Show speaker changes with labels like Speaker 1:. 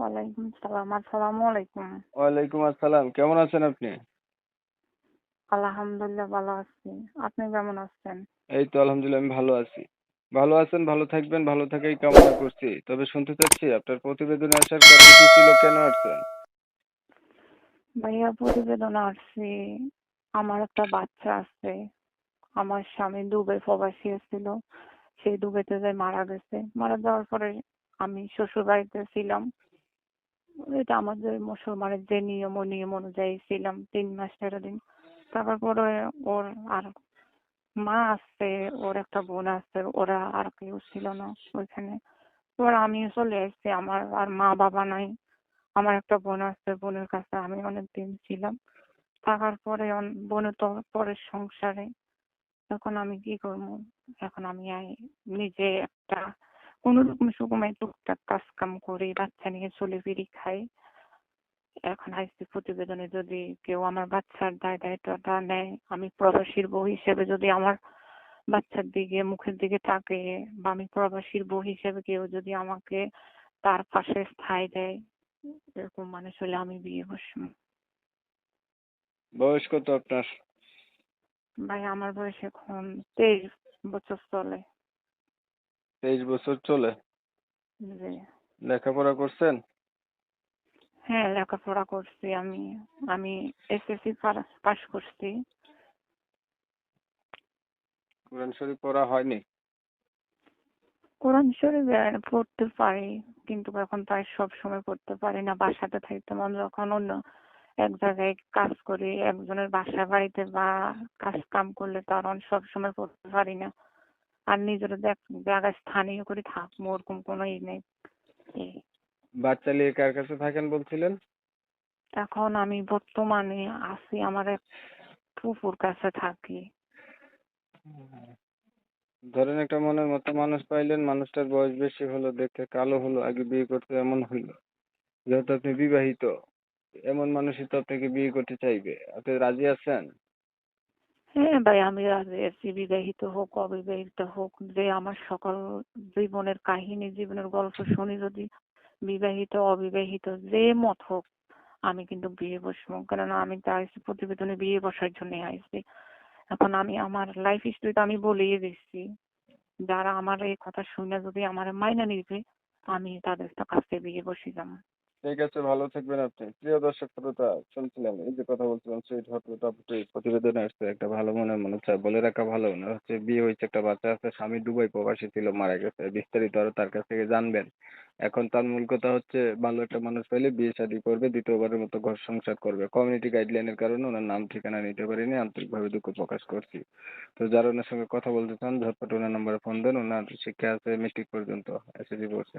Speaker 1: ওয়ালাইকুম সালাম আসসালামু আলাইকুম।
Speaker 2: ওয়ালাইকুম আসসালাম কেমন আছেন আপনি?
Speaker 1: আলহামদুলিল্লাহ ভালো আছি আপনি কেমন আছেন?
Speaker 2: এই তো আলহামদুলিল্লাহ আমি ভালো আছি। ভালো আছেন ভালো থাকবেন ভালো থাকাই কামনা করছি। তবে শুনতে চাচ্ছি আপনার প্রতিবেদনে আসার কারণ কি ছিল কেন আসছেন?
Speaker 1: ভাইয়া প্রতিবেদন আসছি আমার একটা বাচ্চা আছে। আমার স্বামী দুবে প্রবাসী ছিল সেই দুবেতে যাই মারা গেছে। মারা যাওয়ার পরে আমি শ্বশুর বাড়িতে ছিলাম। এটা আমাদের মুসলমানের যে নিয়ম, ও নিয়ম অনুযায়ী ছিলাম তিন মাস তেরো দিন। তারপর পরে ওর আর মা আছে, ওর একটা বোন আছে, ওরা আর কেউ ছিল না ওইখানে। এবার আমি চলে এসেছি, আমার আর মা বাবা নাই। আমার একটা বোন আছে, বোনের কাছে আমি অনেক দিন ছিলাম। থাকার পরে বোনের তো পরের সংসারে। এখন আমি কি করব? এখন আমি নিজে একটা কোনো রকম সুকুমে টুকটাক কাজ কাম করি বাচ্চা নিয়ে চলে ফিরি খাই এখন আইসি প্রতিবেদনে যদি কেউ আমার বাচ্চার দায় দায়িত্বটা নেয় আমি প্রবাসীর বউ হিসেবে যদি আমার বাচ্চার দিকে মুখের দিকে তাকে বা আমি প্রবাসীর বউ হিসেবে কেউ যদি আমাকে তার পাশে স্থায়ী দেয় এরকম মানুষ হলে আমি বিয়ে বসবো
Speaker 2: বয়স কত আপনার
Speaker 1: ভাই আমার বয়স এখন তেইশ বছর চলে
Speaker 2: তেইশ বছর চলে। লেখাপড়া করছেন?
Speaker 1: হ্যাঁ লেখাপড়া করছি আমি। আমি এসএসসি পাস করছি।
Speaker 2: কোরআন শরীফ পড়া হয়নি?
Speaker 1: কোরআন শরীফ পড়তে পারি কিন্তু এখন প্রায় সব সময় পড়তে পারি না। বাসাতে থাকতে মন যখন অন্য এক জায়গায় কাজ করি একজনের বাসা বাড়িতে বা কাজ কাম করলে তখন সব সময় পড়তে পারি না। আর নিজের দেখ- জায়গায় স্থানীয় করে থাকব ওরকম কোনো ই নেই।
Speaker 2: বাচ্চা নিয়ে কার কাছে থাকেন বলছিলেন?
Speaker 1: এখন আমি বর্তমানে আছি আমার এক ফুপুর কাছে থাকি।
Speaker 2: ধরেন একটা মনের মতো মানুষ পাইলেন মানুষটার বয়স বেশি হলো দেখতে কালো হলো আগে বিয়ে করতে এমন হইল যেহেতু আপনি বিবাহিত এমন মানুষই তো আপনাকে বিয়ে করতে চাইবে। আপনি রাজি আছেন?
Speaker 1: হ্যাঁ ভাই, আমি আছি বিবাহিত হোক, অবিবাহিত হোক, যে আমার সকল জীবনের কাহিনী, জীবনের গল্প শুনি যদি, বিবাহিত, অবিবাহিত, যে মত হোক, আমি কিন্তু বিয়ে বসবো। কেননা আমি তো আইসি প্রতিবেদনে বিয়ে বসার জন্য আইসি। এখন আমি আমার লাইফ হিস্ট্রি তো আমি বলেই দিচ্ছি। যারা আমার এই কথা শুনে যদি আমার মাইনা নিবে, আমি তাদের তো কাছে বিয়ে বসে যাব।
Speaker 2: ঠিক আছে, ভালো থাকবেন আপনি। প্রিয় দর্শক শ্রোতা শুনছিলেন এই যে কথা বলছিলাম সুইট হট টপটি প্রতিবেদনে আসছে একটা ভালো মনের মানুষ। চায় বলে রাখা ভালো না, হচ্ছে বিয়ে হয়েছে, একটা বাচ্চা আছে, স্বামী দুবাই প্রবাসী ছিল, মারা গেছে। বিস্তারিত আরও তার কাছ থেকে জানবেন। এখন তার মূল কথা হচ্ছে, ভালো একটা মানুষ পেলে বিয়ে শাদী করবে, দ্বিতীয়বারের মতো ঘর সংসার করবে। কমিউনিটি গাইডলাইনের কারণে ওনার নাম, ঠিকানা নিতে পারিনি, আন্তরিকভাবে দুঃখ প্রকাশ করছি। তো যারা ওনার সঙ্গে কথা বলতে চান, ঝটপট ওনার নাম্বারে ফোন দেন, ওনার শিক্ষা আছে মেট্রিক পর্যন্ত এসএসসি পড়ছে